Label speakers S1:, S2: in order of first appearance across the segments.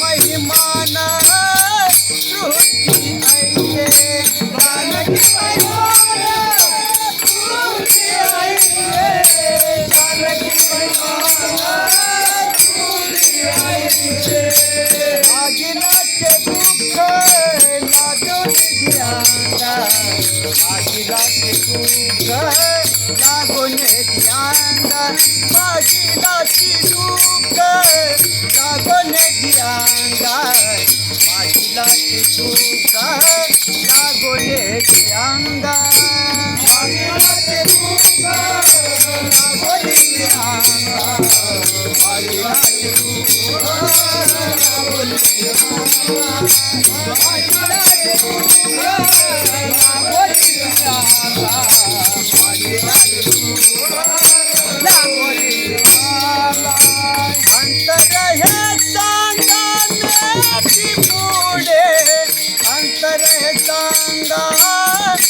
S1: महिमा आजीला तू लागून ध्यान आजीला तूक लागून ध्यान आजीला तू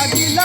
S1: आदिला